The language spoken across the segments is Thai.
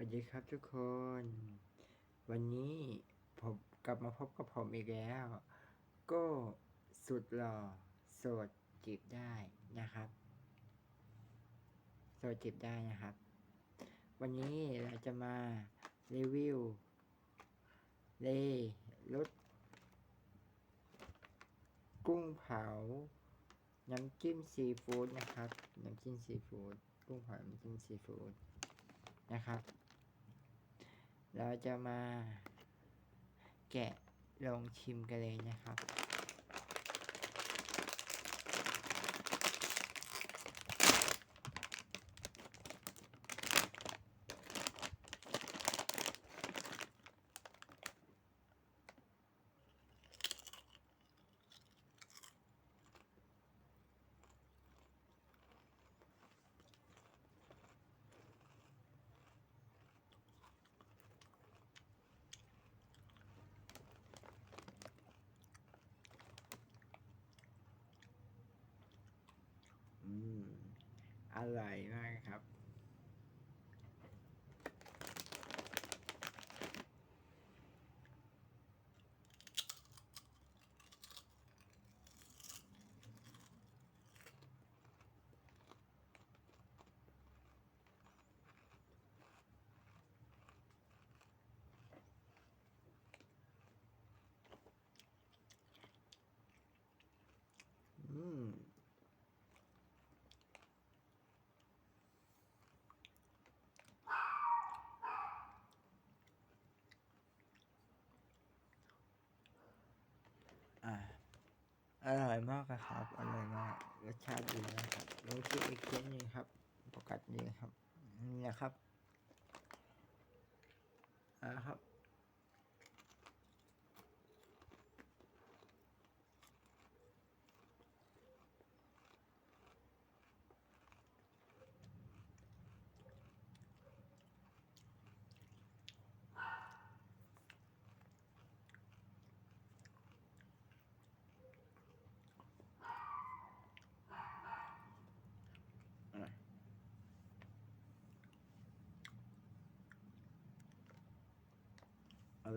วัสดีครับทุกคน วันนี้ผมกลับมาพบกับผมอีกแล้ว ก็สุดหล่อโสดจีบได้นะครับโสดจีบได้นะครับ วันนี้เราจะมารีวิวเลรสกุ้งเผา น้ำจิ้มซีฟู้ดนะครับ น้ำจิ้มซีฟู้ดกุ้งเผาน้ำจิ้มซีฟู้ดนะครับ เราจะมาแกะลองชิมกันเลยนะครับ อืม อะไรนะครับ อืม อ่า อร่อยมากอะครับ อร่อยมาก รสชาติดีนะครับลองชิมอีกชิ้นนึงครับปกตินี้ครับ นี่นะครับอ่าครับ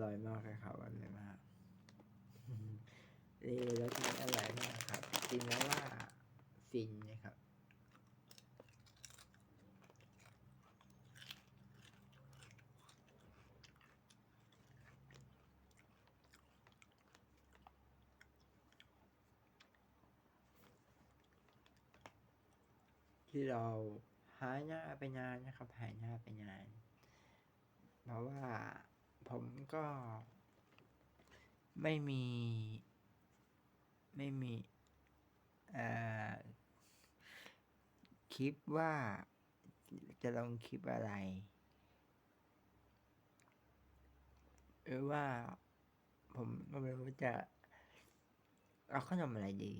ร่อยมากเลยครับอร่อยมากนี่รสชาติอร่อยมากครับกินแล้วว่าฟินนะครับที่เราหายหน้าไปนานนะครับหายหน้าไปนาน เพราะว่า ผมก็ ไม่มี ไม่มีคลิปว่าจะลงคลิปอะไรหรือว่า ผมก็ไม่รู้จะ เอาขนมอะไรดี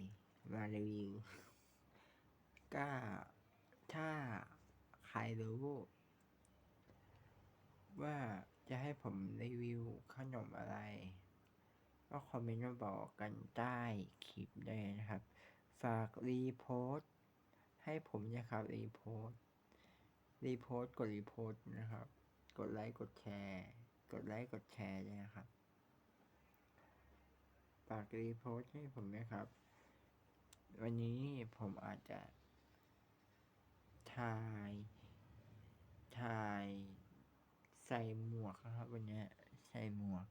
มารีวิวก็ถ้าใครรู้ว่า จะให้ผมรีวิวขนมอะไร ก็คอมเมนต์มาบอกกันใต้คลิปได้นะครับ ฝากรีโพสต์ให้ผมนะครับรีโพสต์รีโพสต์กดรีโพสต์นะครับ กดไลค์กดแชร์ กดไลค์กดแชร์ด้วยนะครับฝากรีโพสต์ให้ผมนะครับ วันนี้ผมอาจจะ ถ่าย ถ่าย ส่หมวกนะครับ วันนี้ใส่หมวก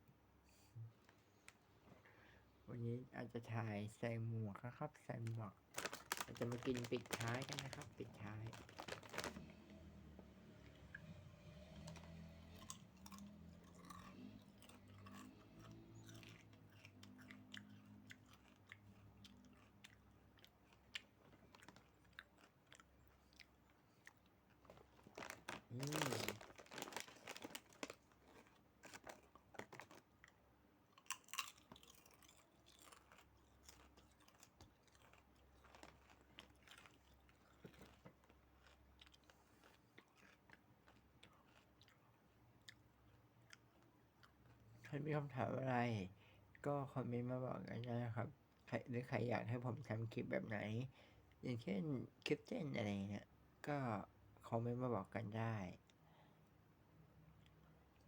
วันนี้อาจจะถ่ายใส่หมวกนะครับ ใส่หมวก อาจจะมากินปิดท้ายกันนะครับ ปิดท้าย อืม ใครมีคำถามอะไร ก็คอมเมนต์มาบอกกันได้นะครับใครหรือใครอยากให้ผมทำคลิปแบบไหน อย่างเช่นคลิปเต้นอะไรเนี่ย ก็คอมเมนต์มาบอกกันได้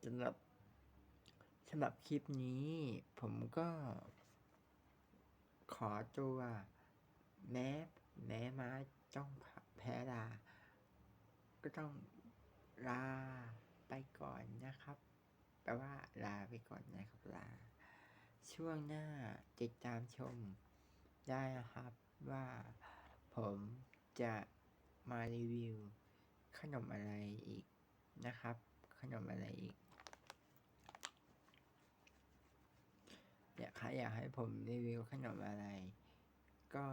สำหรับสำหรับคลิปนี้ ผมก็ ขอตัวแม้แม้มาจ้องแพ้ลา ก็ต้องลาไปก่อนนะครับ แปลว่าลาไปก่อนนะครับลา ช่วงหน้าติดตามชมได้นะครับว่าผมจะมารีวิว ขนมอะไรอีกนะครับ ขนมอะไรอีกเนี่ยใครอยากให้ผมรีวิวขนมอะไร ก็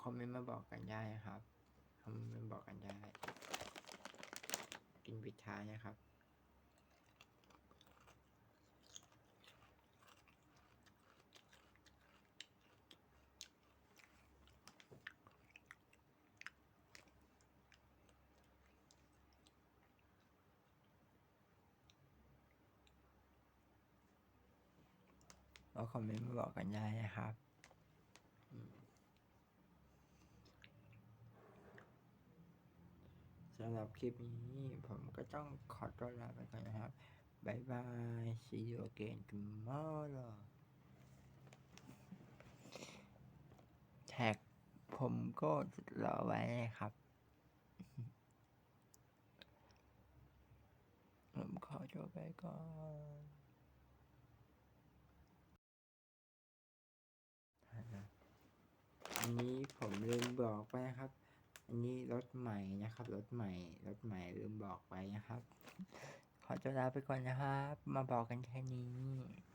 คอมเมนต์มาบอกกันได้ครับคอมเมนต์บอกกันได้ กินปิดท้ายนะครับ ก็คอมเมนต์มาบอกกันได้นะครับสำหรับคลิปนี้ผมก็ต้องขอตัวลาไปก่อนนะครับบายบาย see you again tomorrow แท็กผมก็รอไว้นะครับ ผมขอตัวไปก่อน อันนี้ผมลืมบอกไปนะครับ อันนี้รถใหม่นะครับ รถใหม่ รถใหม่ลืมบอกไปนะครับ ขอตัวลาไปก่อนนะครับ มาบอกกันแค่นี้